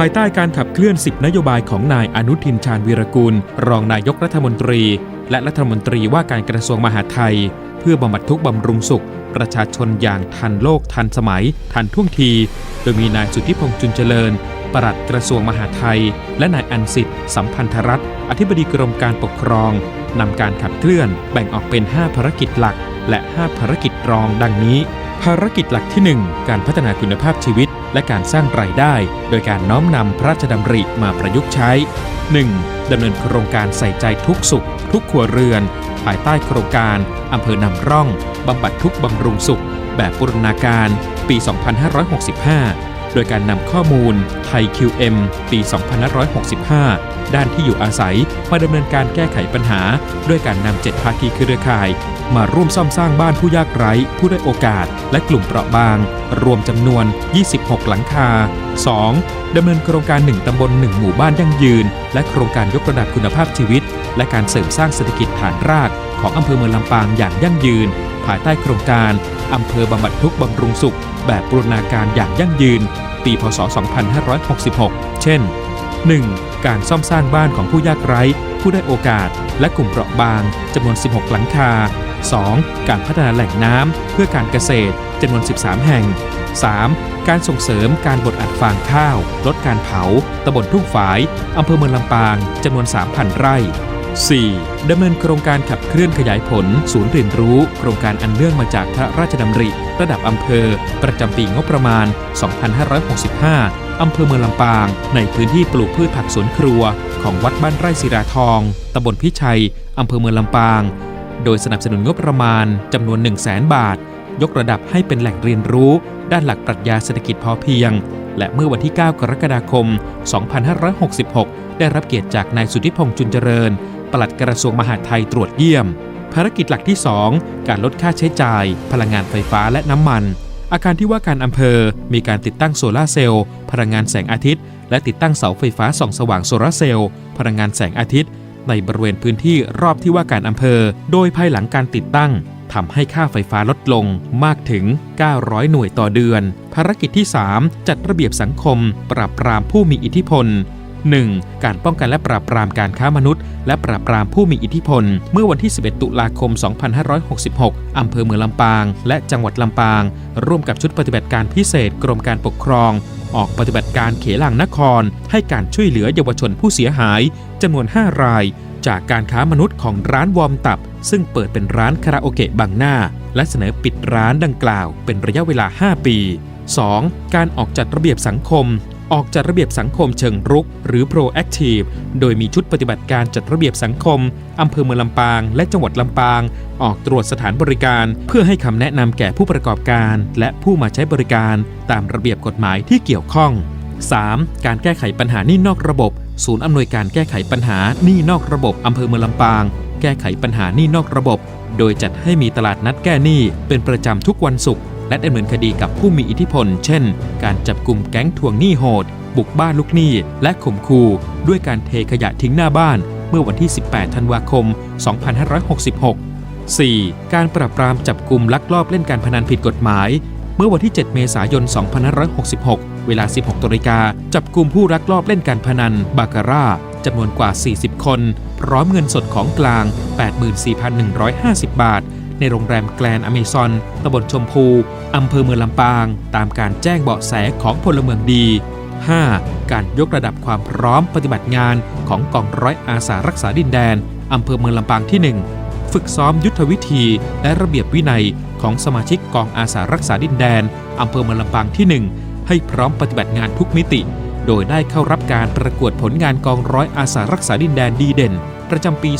ภายใต้การขับเคลื่อน 10 นโยบายของนายอนุทินชาญวีรกูล รองนายกรัฐมนตรี และรัฐมนตรีว่าการกระทรวงมหาดไทย เพื่อบำบัดทุกบำรุงสุข ประชาชนอย่างทันโลกทันสมัย ทันท่วงที โดยมีนายสุทธิพงษ์จุนเจริญปลัดกระทรวงมหาดไทย และนายอันสิทธิ์สัมพันธรัฐอธิบดีกรมการปกครองนำการขับเคลื่อนแบ่งออกเป็น 5 ภารกิจหลัก และ 5 ภารกิจรองดังนี้ ภารกิจหลักที่ 1 การพัฒนาคุณภาพชีวิต และการสร้างรายได้ โดยการน้อมนำพระราชดำริมาประยุกต์ใช้ 1. ดำเนินโครงการใส่ใจทุกสุข ทุกครัวเรือน ภายใต้โครงการอำเภอนำร่องบำบัดทุกบำรุงสุข แบบบูรณาการปี 2565 โดยการนำข้อมูลไทย QM ปี 2565 ด้านที่อยู่อาศัย มาดำเนินการแก้ไขปัญหา ด้วยการนำเจ็ดภาคีเครือข่าย มาร่วมซ่อมสร้างบ้านผู้ยากไร้ ผู้ได้โอกาส และกลุ่มเปราะบาง รวมจำนวน 26 หลังคา 2. ดำเนินโครงการ 1 ตำบล 1 หมู่บ้านยั่งยืน และโครงการยกระดับคุณภาพชีวิต และการเสริมสร้างเศรษฐกิจฐานราก ของอำเภอเมืองลำปางอย่างยั่งยืน ภายใต้โครงการอำเภอบำบัดทุกข์บำรุงสุข แบบบูรณาการอย่างยั่งยืน ปีพศ 2566 เช่น 1. การซ่อมสร้างบ้านของผู้ยากไร้ ผู้ได้โอกาส และกลุ่มเปราะบางจำนวน 16 หลังคา 2. การพัฒนาแหล่งน้ำเพื่อการเกษตรจำนวน 13 แห่ง 3. การส่งเสริมการบดอัดฟางข้าว ลดการเผา ตำบลทุ่งฝาย อำเภอเมืองลำปางจำนวน 3,000 ไร่ 4. ดำเนินโครงการขับเคลื่อนขยายผล ศูนย์เรียนรู้ โครงการอันเนื่องมาจากพระราชดำริ ระดับอำเภอ ประจำปีงบประมาณ 2565 อำเภอเมืองลำปาง ในพื้นที่ปลูกพืชผักสวนครัว ของวัดบ้านไร่ศิราทอง ตำบลพิชัย อำเภอเมืองลำปาง โดยสนับสนุนงบประมาณจำนวน 1 0 0 0 0แบาท ยกระดับให้เป็นแหล่งเรียนรู้ ด้านหลักปรัชญาเศรษฐกิจพอเพียง และเมื่อวันที่ 9 กรกฎาคม 2566 ได้รับเกียรติจากนายสุทธิพงษ์จุนเจริญ ปลัดกระทรวงมหาดไทยตรวจเยี่ยม ภารกิจหลักที่ 2 การลดค่าใช้จ่าย พลังงานไฟฟ้าและน้ำมัน อาคารที่ว่าการอำเภอมีการติดตั้งโซลาร์เซลล์พลังงานแสงอาทิตย์ และติดตั้งเสาไฟฟ้าส่องสว่างโซลาร์เซลล์พลังงานแสงอาทิตย์ ในบริเวณพื้นที่รอบที่ว่าการอำเภอ โดยภายหลังการติดตั้งทำให้ค่าไฟฟ้าลดลงมากถึง 900 หน่วยต่อเดือน ภารกิจที่ 3 จัดระเบียบสังคม ปราบปรามผู้มีอิทธิพล 1. การป้องกันและปราบปรามการค้ามนุษย์ และปราบปรามผู้มีอิทธิพล เมื่อวันที่ 11 ตุลาคม 2566 อำเภอเมืองลำปาง และจังหวัดลำปาง ร่วมกับชุดปฏิบัติการพิเศษกรมการปกครอง ออกปฏิบัติการเขลังนคร ให้การช่วยเหลือเยาวชนผู้เสียหายจำนวน 5 ราย จากการค้ามนุษย์ของร้านวอมตับ ซึ่งเปิดเป็นร้านคาราโอเกะบังหน้า และเสนอปิดร้านดังกล่าว เป็นระยะเวลา 5 ปี 2. การออกจัดระเบียบสังคม ออกจัดระเบียบสังคมเชิงรุก หรือ proactive โดยมีชุดปฏิบัติการจัดระเบียบสังคม อำเภอเมืองลำปาง และจังหวัดลำปาง ออกตรวจสถานบริการ เพื่อให้คำแนะนำแก่ผู้ประกอบการ และผู้มาใช้บริการตามระเบียบกฎหมายที่เกี่ยวข้อง 3. การแก้ไขปัญหานี่นอกระบบ ศูนย์อำนวยการแก้ไขปัญหานี่นอกระบบอำเภอเมืองลำปาง แก้ไขปัญหานี่นอกระบบ โดยจัดให้มีตลาดนัดแก้หนี้เป็นประจำทุกวันศุกร์ และดำเนินคดีกับผู้มีอิทธิพล เช่น การจับกลุ่มแก๊งทวงหนี้โหด บุกบ้านลูกหนี้ และข่มขู่ด้วยการเทขยะทิ้งหน้าบ้าน เมื่อวันที่ 18 ธันวาคม 2566 4. การปราบปรามจับกลุ่มลักลอบเล่นการพนันผิดกฎหมาย เมื่อวันที่ 7 เมษายน 2566 เวลา 16นาฬิกาจับกลุ่มผู้ลักลอบเล่นการพนันบาคาร่าจำนวนกว่า 40 คน พร้อมเงินสดของกลาง 84,150 บาท ในโรงแรมแกลนอเมซอนตำบลชมพู อำเภอเมืองลำปาง ตามการแจ้งเบาะแสของพลเมืองดี 5. การยกระดับความพร้อมปฏิบัติงานของกองร้อยอาสารักษาดินแดน อำเภอเมืองลำปางที่ 1 ฝึกซ้อมยุทธวิธีและระเบียบวินัยของสมาชิกกองอาสารักษาดินแดน อำเภอเมืองลำปางที่ 1 ให้พร้อมปฏิบัติงานทุกมิติ โดยได้เข้ารับการประกวดผลงานกองร้อยอาสารักษาดินแดนดีเด่น ประจำปี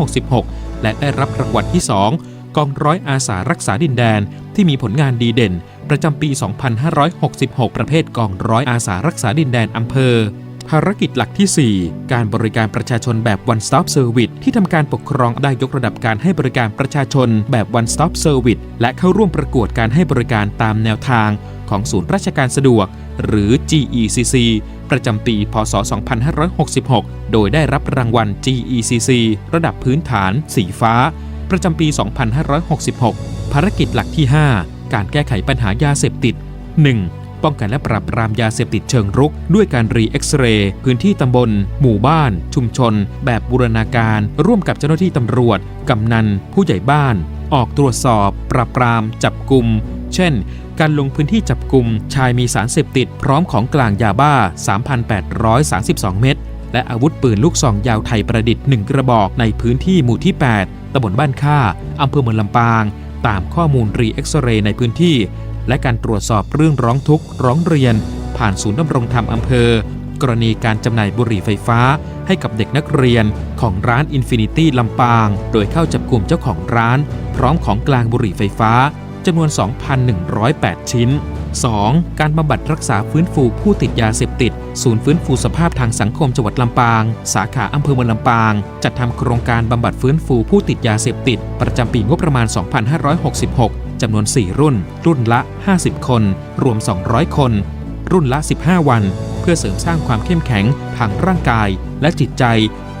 2566 และได้รับรางวัลที่ 2 กองร้อยอาสารักษาดินแดน ที่มีผลงานดีเด่น ประจำปี 2566 ประเภทกองร้อยอาสารักษาดินแดนอำเภอ ภารกิจหลักที่ 4 การบริการประชาชนแบบ one stop service ที่ทำการปกครองได้ยกระดับการให้บริการประชาชนแบบ one stop service และเข้าร่วมประกวดการให้บริการตามแนวทางของศูนย์ราชการสะดวก หรือ GECC ประจำปี พศ 2566 โดยได้รับรางวัล GECC ระดับพื้นฐาน สีฟ้า ประจำปี 2566 ภารกิจหลักที่ 5 การแก้ไขปัญหายาเสพติด 1. ป้องกันและปราบปรามยาเสพติดเชิงรุก ด้วยการรีเอ็กซเรย์พื้นที่ตำบล หมู่บ้าน ชุมชน แบบบูรณาการ ร่วมกับเจ้าหน้าที่ตำรวจ กำนัน ผู้ใหญ่บ้าน ออกตรวจสอบ ปราบปราม จับกลุ่ม เช่นการลงพื้นที่จับกลุ่มชายมีสารเสพติดพร้อมของกลางยาบ้า 3,832 เม็ด และอาวุธปืนลูกซองยาวไทยประดิษฐ์ 1 กระบอกในพื้นที่หมู่ที่ 8ตำบลบ้านค่าอำเภอเมืองลำปาง ตามข้อมูลรีเอ็กซเรย์ในพื้นที่ และการตรวจสอบเรื่องร้องทุกข์ร้องเรียน ผ่านศูนย์ดำรงธรรมอำเภอ กรณีการจำหน่ายบุหรี่ไฟฟ้า ให้กับเด็กนักเรียนของร้าน Infinity ลำปาง โดยเข้าจับกลุ่มเจ้าของร้าน พร้อมของกลางบุหรี่ไฟฟ้าจำนวน 2,108 ชิ้น 2. การบำบัดรักษาฟื้นฟูผู้ติดยาเสพติด ศูนย์ฟื้นฟูสภาพทางสังคมจังหวัดลำปาง สาขาอำเภอเมืองลำปาง จัดทำโครงการบำบัดฟื้นฟูผู้ติดยาเสพติด ประจำปีงบประมาณ 2566 จำนวน 4 รุ่น รุ่นละ 50 คน รวม 200 คน รุ่นละ 15 วัน เพื่อเสริมสร้างความเข้มแข็งทางร่างกาย และจิตใจ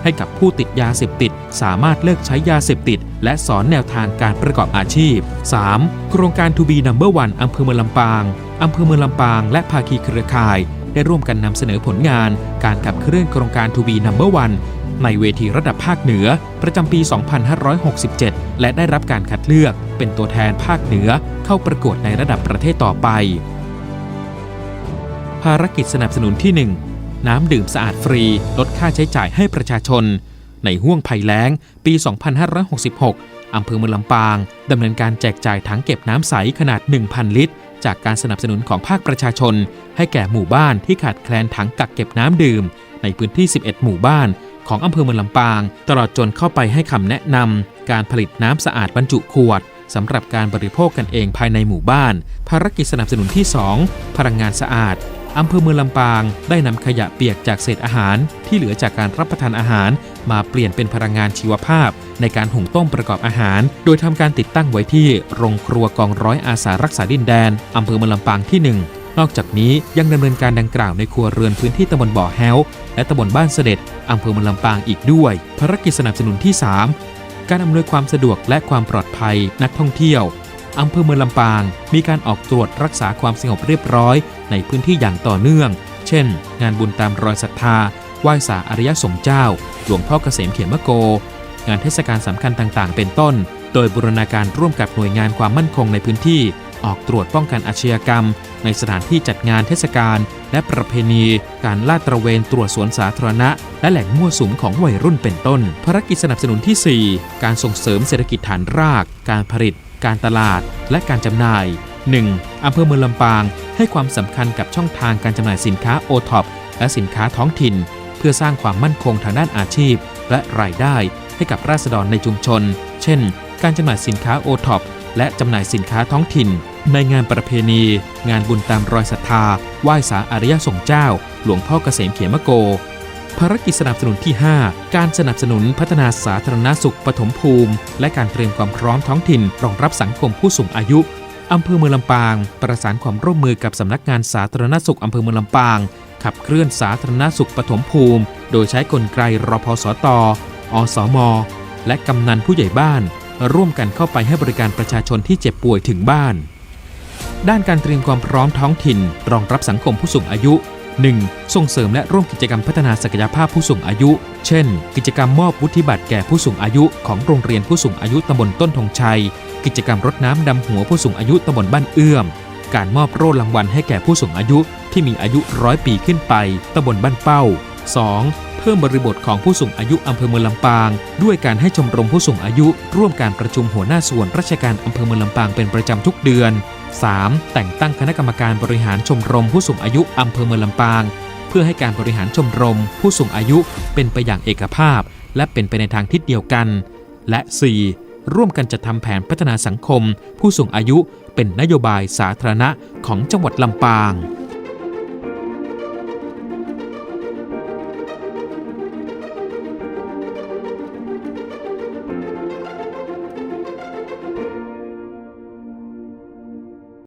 ให้กับผู้ติดยาเสพติด สามารถเลิกใช้ยาเสพติด และสอนแนวทางการประกอบอาชีพ 3. โครงการ To be Number One อำเภอเมืองลำปางอำเภอเมืองลำปางและภาคีเครือข่าย ได้ร่วมกันนำเสนอผลงาน การขับเคลื่อนโครงการ To be Number One ในเวทีระดับภาคเหนือ ประจำปี 2567 และได้รับการคัดเลือกเป็นตัวแทนภาคเหนือเข้าประกวดในระดับประเทศต่อไป ภารกิจสนับสนุนที่ 1 น้ำดื่มสะอาดฟรี ลดค่าใช้จ่ายให้ประชาชน ในห้วงภัยแล้ง ปี 2566อำเภอเมืองลำปางดำเนินการแจกจ่ายถังเก็บน้ำใสขนาด 1,000 ลิตร จากการสนับสนุนของภาคประชาชน ให้แก่หมู่บ้านที่ขาดแคลนถังกักเก็บน้ำดื่ม ในพื้นที่ 11 หมู่บ้าน ของอำเภอเมืองลำปาง ตลอดจนเข้าไปให้คำแนะนำการผลิตน้ำสะอาดบรรจุขวดสำหรับการบริโภคกันเองภายในหมู่บ้าน ภารกิจสนับสนุนที่ 2 พลังงานสะอาด อำเภอเมืองลำปางได้นำขยะเปียกจากเศษอาหาร ที่เหลือจากการรับประทานอาหาร มาเปลี่ยนเป็นพลังงานชีวภาพ ในการหุงต้มประกอบอาหาร โดยทำการติดตั้งไว้ที่โรงครัวกองร้อยอาสารักษาดินแดนอำเภอเมืองลำปางที่ 1นอกจากนี้ยังดำเนินการดังกล่าวในครัวเรือนพื้นที่ตำบลบ่อแห้ว และตำบลบ้านเสด็จอำเภอเมืองลำปางอีกด้วย ภารกิจสนับสนุนที่ 3 การอำนวยความสะดวกและความปลอดภัยนักท่องเที่ยว อำเภอเมืองลำปาง มีการออกตรวจรักษาความสงบเรียบร้อย ในพื้นที่อย่างต่อเนื่อง เช่น งานบุญตามรอยศรัทธา ไหว้สาอริยสงฆ์เจ้า หลวงพ่อเกษมเขมโก งานเทศกาลสำคัญต่างๆ เป็นต้น โดยบูรณาการร่วมกับหน่วยงานความมั่นคงในพื้นที่ ออกตรวจป้องกันอาชญากรรม ในสถานที่จัดงานเทศกาลและประเพณี การลาดตระเวนตรวจสวนสาธารณะ และแหล่งมั่วสุมของวัยรุ่นเป็นต้น ภารกิจสนับสนุนที่ 4 การส่งเสริมเศรษฐกิจฐานราก การผลิต การตลาดและการจำหน่าย 1. อำเภอเมืองลำปาง ให้ความสำคัญกับช่องทางการจำหน่ายสินค้าโอท็อปและสินค้าท้องถิ่น เพื่อสร้างความมั่นคงทางด้านอาชีพ และรายได้ให้กับราษฎรในชุมชน เช่น การจำหน่ายสินค้าโอท็อปและจำหน่ายสินค้าท้องถิ่น ในงานประเพณี งานบุญตามรอยศรัทธา ไหว้สาอริยสงฆ์เจ้า หลวงพ่อเกษมเขมโก ภารกิจสนับสนุนที่ 5 การสนับสนุนพัฒนาสาธารณสุขปฐมภูมิ และการเตรียมความพร้อมท้องถิ่น รองรับสังคมผู้สูงอายุอำเภอเมืองลำปาง ประสานความร่วมมือกับสำนักงานสาธารณสุขอำเภอเมืองลำปาง ขับเคลื่อนสาธารณสุขปฐมภูมิ โดยใช้กลไกรพสต อสม และกำนันผู้ใหญ่บ้าน ร่วมกันเข้าไปให้บริการประชาชนที่เจ็บป่วยถึงบ้าน ด้านการเตรียมความพร้อมท้องถิ่น รองรับสังคมผู้สูงอายุ 1. ส่งเสริมและร่วมกิจกรรมพัฒนาศักยภาพผู้สูงอายุ เช่น กิจกรรมมอบวุฒิบัตรแก่ผู้สูงอายุของโรงเรียนผู้สูงอายุตำบลต้นธงชัย กิจกรรมรดน้ำดำหัวผู้สูงอายุตำบลบ้านเอื้อม การมอบโล่รางวัลให้แก่ผู้สูงอายุที่มีอายุร้อยปีขึ้นไปตำบลบ้านเป้า 2. เพิ่มบริบทของผู้สูงอายุอำเภอเมืองลำปาง ด้วยการให้ชมรมผู้สูงอายุ ร่วมการประชุมหัวหน้าส่วนราชการอำเภอเมืองลำปางเป็นประจำทุกเดือน 3. แต่งตั้งคณะกรรมการบริหารชมรมผู้สูงอายุอำเภอเมืองลำปาง เพื่อให้การบริหารชมรม ผู้สูงอายุเป็นไปอย่างเอกภาพ และเป็นไปในทางทิศเดียวกัน และ 4. ร่วมกันจัดทำแผนพัฒนาสังคม ผู้สูงอายุเป็นนโยบายสาธารณะของจังหวัดลำปาง